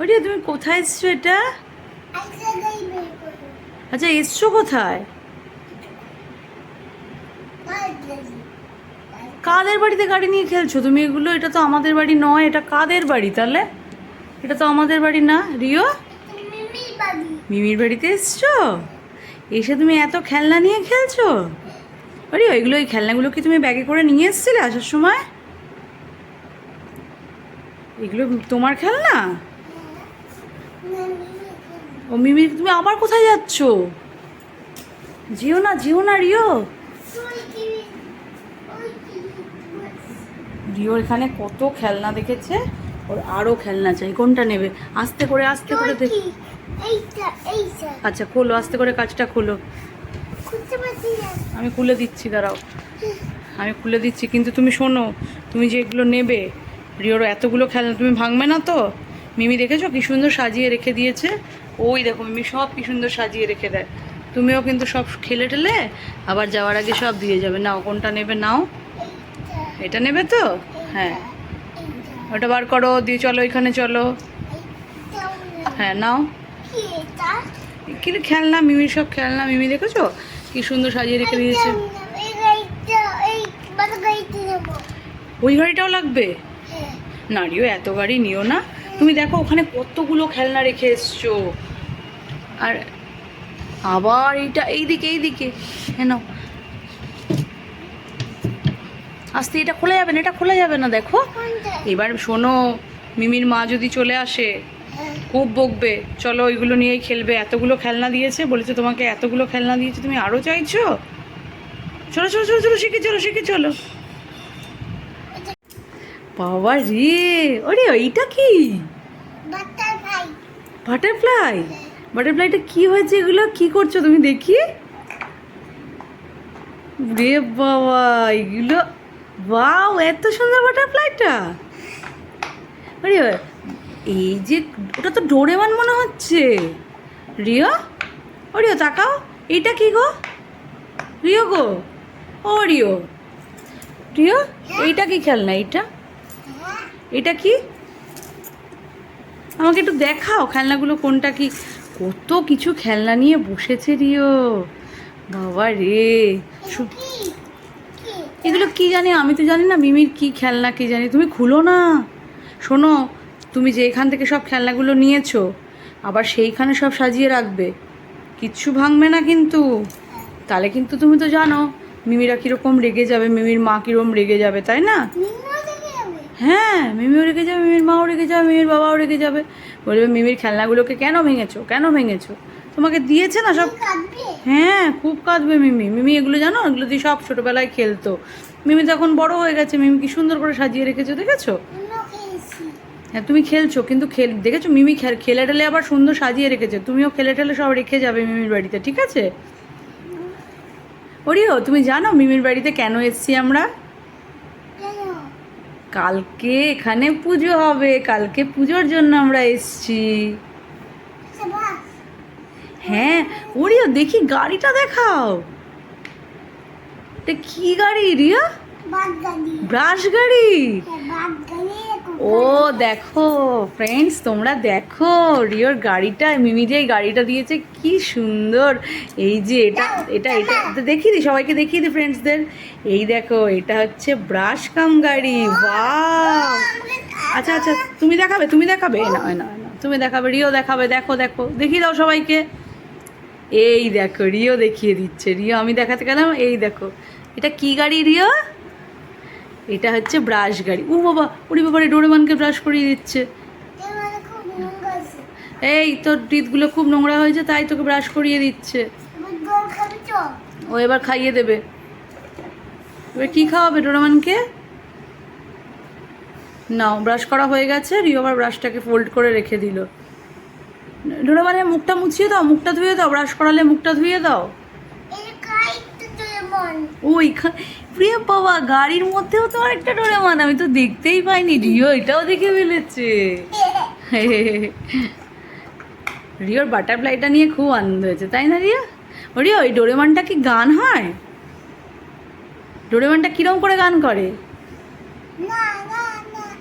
ওরে, তুমি কোথায় এসছো এটা? আচ্ছা এসছো কোথায়? কাদের বাড়িতে গাড়ি নিয়ে খেলছো? তুমি এগুলো, এটা তো আমাদের বাড়ি নয়, এটা কাদের বাড়ি তাহলে? এটা তো আমাদের বাড়ি না, রিও? মিমির বাড়িতে এসছো? এসে তুমি এত খেলনা নিয়ে খেলছো? আরে, ওইগুলো ওই খেলনাগুলো কি তুমি ব্যাগে করে নিয়ে এসেছিলে আসার সময়? এগুলো তোমার খেলনা? ও মিমি তুমি আবার কোথায় যাচ্ছ? যেও না যেও না রিও। রিও এখানে কত খেলনা দেখেছে ওর আরও খেলনা চাই। কোনটা নেবে? আস্তে করে আস্তে করে দেখ আচ্ছা খোলো আস্তে করে কাজটা খোলো। আমি খুলে দিচ্ছি দাঁড়াও। আমি খুলে দিচ্ছি কিন্তু তুমি শোনো তুমি যে এগুলো নেবে রিওর এতগুলো খেলনা তুমি ভাঙবে না তো? মিমি দেখেছ কি সুন্দর সাজিয়ে রেখে দিয়েছে? ওই দেখো মিমি সব কি সুন্দর সাজিয়ে রেখে দেয়। তুমিও কিন্তু সব খেলে টেলে আবার যাওয়ার আগে সব দিয়ে যাবে। নাও কোনটা নেবে নাও? এটা নেবে তো? হ্যাঁ। ওটা বার করো দিয়ে চলো এখানে চলো। হ্যাঁ নাও। কি এটা কি রে খেলনা মিমির সব খেলনা মিমি দেখেছ? কি সুন্দর সাজিয়ে রেখে দিয়েছে। ওই গাড়িটাও লাগবে? হ্যাঁ। নারিও এত গাড়ি নিও না। তুমি দেখো, ওখানে কতগুলো খেলনা রেখে এসছো। আর আবার এইটা এইদিকে এইদিকে। নাও। আস্তে, এটা খোলা যাবে না, এটা খোলা যাবে না, দেখো। এবার শোনো, মিমির মা যদি চলে আসে, খুব বকবে। চলো, ওইগুলো নিয়েই খেলবে। এতগুলো খেলনা দিয়েছে, বলেছে তোমাকে এতগুলো খেলনা দিয়েছে, তুমি আরও চাইছো? চলো চলো চলো চলো, শিখে চলো শিখে চলো। বাবা রে ওরে এইটা কি? বাটারফ্লাই বাটারফ্লাই বাটারফ্লাইটা কি হয়েছে এগুলো? কি করছ তুমি দেখি? রে বাবা এগুলো বাও এত সুন্দর বাটারফ্লাইটা আরে এই যে ওটা তো ডোরেমান মনে হচ্ছে। রিয়া ও রিও তাকাও এইটা কি গো? রিও গো ও রিও রিও এইটা কি খেলনা এইটা? হ্যাঁ এটা কি? আমাকে একটু দেখাও খেলনাগুলো কোনটা কি? কত কিছু খেলনা নিয়ে বসেছে রিও। বাবা রে। এগুলো কি জানি? আমি তো জানি না মিমির কি খেলনা, কি জানি। তুমি খুলো না। শোনো, তুমি যে এখান থেকে সব খেলনাগুলো নিয়েছো, আবার সেইখানে সব সাজিয়ে রাখবে। কিচ্ছু ভাঙবে না কিন্তু। তাহলে কিন্তু তুমি তো জানো, মিমিরা কীরকম রেগে যাবে, মিমির মা কীরকম রেগে যাবে, তাই না নিম্ন থেকে যাবে হ্যাঁ মিমিও রেগে যাবে মিমির মাও রেগে যাবে মিমির বাবাও রেগে যাবে। বলবে মিমির খেলনাগুলোকে কেন ভেঙেছো? কেন ভেঙেছো? তোমাকে দিয়েছে না সব? হ্যাঁ খুব কাঁদবে মিমি। মিমি এগুলো জানো? এগুলো দিয়ে সব ছোটোবেলায় খেলতো। মিমি তো এখন বড় হয়ে গেছে। মিমি কি সুন্দর করে সাজিয়ে রেখেছো দেখেছ? হ্যাঁ তুমি খেলছো কিন্তু খেল দেখেছ? মিমি খেল টেলে আবার সুন্দর সাজিয়ে রেখেছে। তুমিও খেলে টেলে সব রেখে যাবে মিমির বাড়িতে ঠিক আছে? ওরিও তুমি জানো মিমির বাড়িতে কেন এসছি আমরা? কালকে এখানে পুজো হবে কালকে পুজোর জন্য আমরা এসছি। হ্যাঁ ওরিও দেখি গাড়িটা দেখাও। এটা কি গাড়ি রিয়া? ব্রাশ গাড়ি হ্যাঁ বাদ গাড়ি এরকম ও দেখো ফ্রেন্ডস তোমরা দেখো রিওর গাড়িটা মিমি যে গাড়িটা দিয়েছে কি সুন্দর। এই যে এটা এটা এটা দেখিয়ে দি সবাইকে দেখিয়ে দি ফ্রেন্ডসদের এই দেখো এটা হচ্ছে ব্রাশ কাম গাড়ি বাহ আচ্ছা আচ্ছা তুমি দেখাবে তুমি দেখাবে? না না না তুমি দেখাবে রিও দেখাবে দেখো দেখো দেখিয়ে দাও সবাইকে। এই দেখো রিও দেখিয়ে দিচ্ছে রিও আমি দেখাতে গেলাম এই দেখো। এটা কি গাড়ি রিও? এটা হচ্ছে ব্রাশ গাড়ি। ও বাবা উড়ি বাবারে ডোরেমনকে ব্রাশ করিয়ে দিচ্ছে। এই তোর টিথগুলো খুব নোংরা হয়েছে তাই তোকে ব্রাশ করিয়ে দিচ্ছে। ও এবার খাইয়ে দেবে। এবার কি খাওয়াবে ডোরেমনকে? নাও ব্রাশ করা হয়ে গেছে রিও আবার ব্রাশটাকে ফোল্ড করে রেখে দিল। ডোরেমনের মুখটা মুছিয়ে দাও মুখটা ধুয়ে দাও ব্রাশ করালে মুখটা ধুয়ে দাও। ওই প্রিয় বাবা গাড়ির মধ্যেও তো একটা ডোরেমন আমি তো দেখতেই পাইনি রিও এটাও দেখে ফেলেছে। রিওর বাটারফ্লাইটা নিয়ে খুব আনন্দ হয়েছে তাই না রিয়া? ও রিয়া ওই ডোরেমনটা কি গান হয়? ডোরেমনটা কিরম করে গান করে?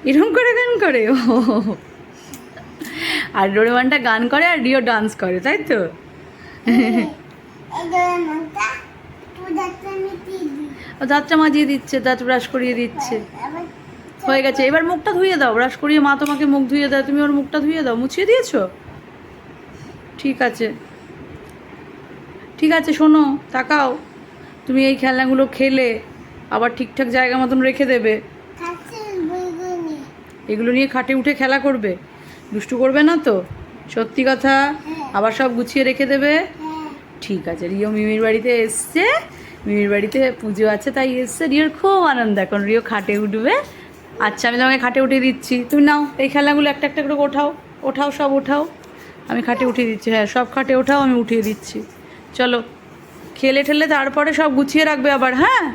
এরম করে গান করে? ও। আর ডোরেমনটা গান করে আর রিও ডান্স করে তাই তো? দাঁতটা মাজিয়ে দিচ্ছে দাঁত ব্রাশ করিয়ে দিচ্ছে। হয়ে গেছে এবার মুখটা ধুয়ে দাও ব্রাশ করিয়ে মা তোমাকে মুখ ধুয়ে দাও তুমি ওর মুখটা ধুয়ে দাও মুছিয়ে দিয়েছ? ঠিক আছে। ঠিক আছে শোনো তাকাও। তুমি এই খেলনাগুলো খেলে আবার ঠিকঠাক জায়গা মতন রেখে দেবে। এগুলো নিয়ে খাটে উঠে খেলা করবে। দুষ্টু করবে না তো? সত্যি কথা? আবার সব গুছিয়ে রেখে দেবে? হ্যাঁ। ঠিক আছে রিও মিমির বাড়িতে এসছে। মিমির বাড়িতে পুজো আছে, তাই এসছে। রিওর খুব আনন্দ এখন। রিও খাটে উঠবে। আচ্ছা আমি তোমাকে খাটে উঠিয়ে দিচ্ছি। তুমি নাও, এই খেলাগুলো একটা একটা করে ওঠাও। ওঠাও, সব ওঠাও। আমি খাটে উঠিয়ে দিচ্ছি। হ্যাঁ সব খাটে ওঠাও, আমি উঠিয়ে দিচ্ছি। চলো, খেলে ঠেলে তারপরে সব গুছিয়ে রাখবে আবার হ্যাঁ?